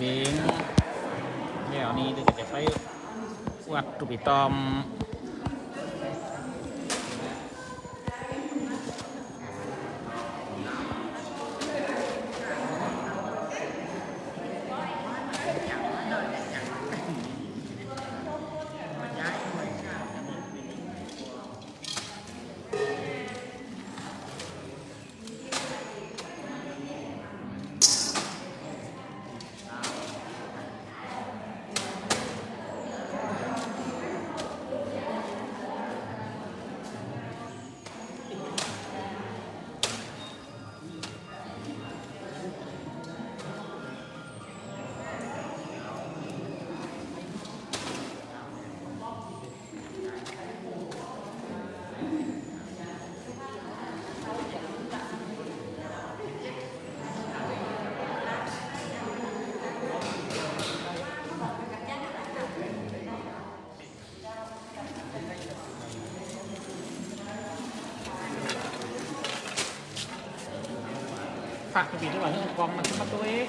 เพลงแล้วนี้เดี๋ยวจะไป วัดตุปิตอมฝากตุปิด้วยว่าเรื่องกองมันขึ้นมาตัวเอง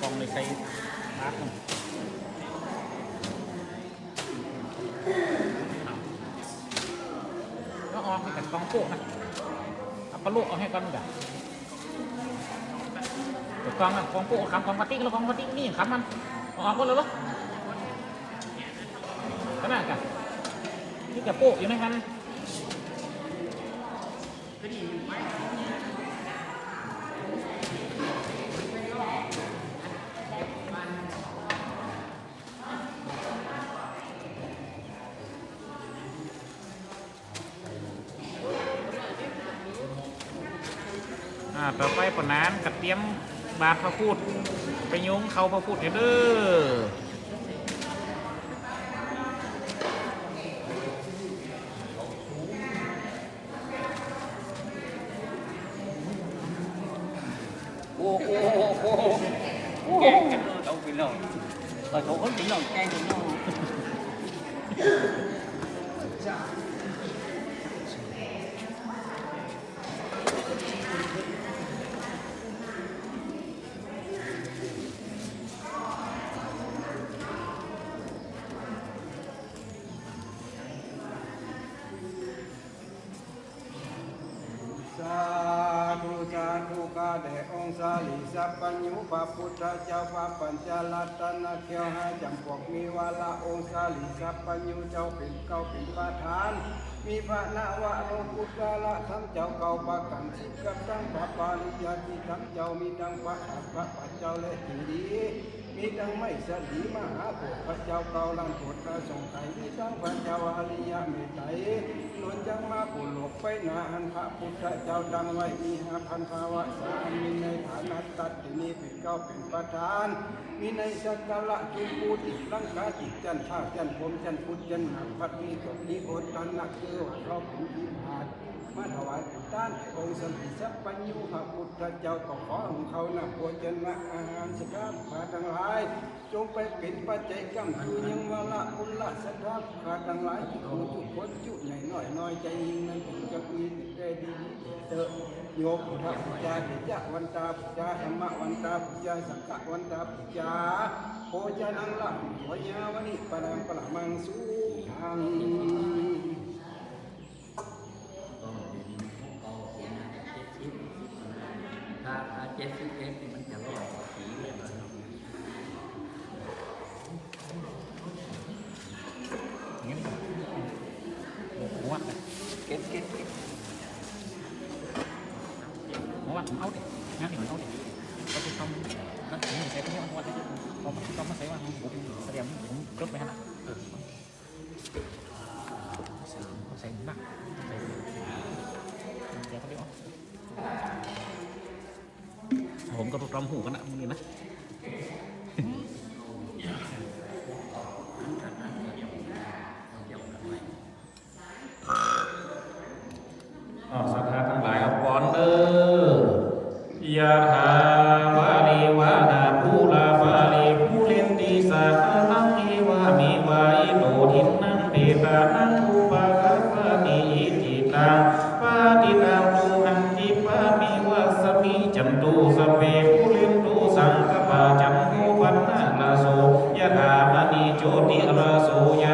กองเลยใส่บาสมันก็ออกให้กันกองโป๊ะนะเอาปลาลูกเอาให้กันมึงเดี๋ยวกองอะกองโป๊ะคำกองปาติ๊กแล้วกองปาติ๊กนี่คำมันออกหมดเลยเหรอขนาดกันนี่จะโป๊ะอยู่ในกันอ่าต่อไปปนนานกับเตรียมบาทพระพูดไปโยงเขาพระพูดเด้อโอ้โหโอ้โหแกงกัน đâu bị lòi rồi thủ ấn bị lòi cay được nó สาธุสา ธุกาเดองค์สาลีสัพปัญญูพระพุทธเจ้าพระปัญจลัตตนะเกียวห้จำพวกมีวาละองค์สาลีสัพปัญญูเจ้าเป็นเก้าเป็นประธาน มีพระนาวะโลกุตละทั้งเจ้าเก่าประกันสิกับทั้งพระปาริยาที่ทั้งเจ้ามีทั้งพระอัฏฐพระปัจเจ้าและทีดี มีทั้งไม่สลีมหาโพธิ์พระเจ้าเก่าลังโพธิ์พระทรงไทยมีทั้งพระเจ้าอริยเมตไตรล้วนจังมาผู้หลบไปหนาอันพระพุทธเจ้าดังไว้มีหาพันภาวะสามีในฐานะตัดที่นี้เป็นเก้าเป็นประธาน มีในสักการะจุปูติลังกาจิตจันท่าจันผมจันพุทธจันหักพัดมีจบนี้โอตันนักคือว่าเขาเป็นอิมหาดมาถวายเป็นต้านให้องค์สันติสัพพัญญูพระพุทธเจ้าก็ขอของเขานะโภชนะอาหารสกัดขาทั้งหลายาย จงไปเป็นปัจจัยกำคือยังวาละคุณละสัทธาขาทั้งหลายที่คงจุกคนจุหญ่อยหน้อยน้อยใจยิ่งนั้นถึงจะมีได้ดีเตอะโยมพุทธปุจจาปิยะวันตาปุจจาธรรมวันตาปุจจาสังฆวันตาปุจจาโภชนังละวยาวนิปรังปรมังสุขังถ้าถ้าเจ็ดสิบเอ็ดนี่มันจะรอดผีเลยนะ อย่างนี้หัว เก็บเก็บเก็บ หัวผมเอาดิงานที่ผมเอาดิก็จะทำก็ถึงใส่ตรงนี้มันหัวเลยพอมันต้องมาใส่ว่าผมเตรียมผมจดไปฮะเออใส่ หนักใส่เดี๋ยวเขาเรียกว่าผมก็รำหูกันนะมึงนี่นะออสัทธาทั้งหลายเอาก่อนเด้อยะถา โยติอามาโสยา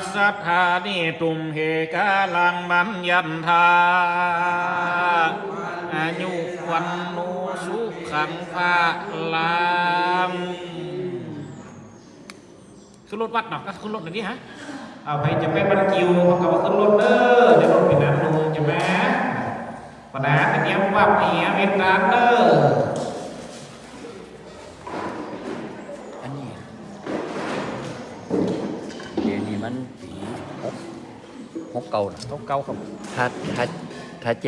พสัทธานิตุมเหกาลังมัญยันธาอายุวันโนสุขังภาลังขึ้นรถวัดหน่อก็ขึ้นรถหน่อยนี้ฮะเอาไปจะไปบันจิวก็ขึ้นรถเด้อจะรถไปน้ำลงจะแม่ปนาเป็นเนี้ยว่าเนี้ยเป็นตาเด้อ เก่าเก่าครับถ้าถ้าถ้าเจ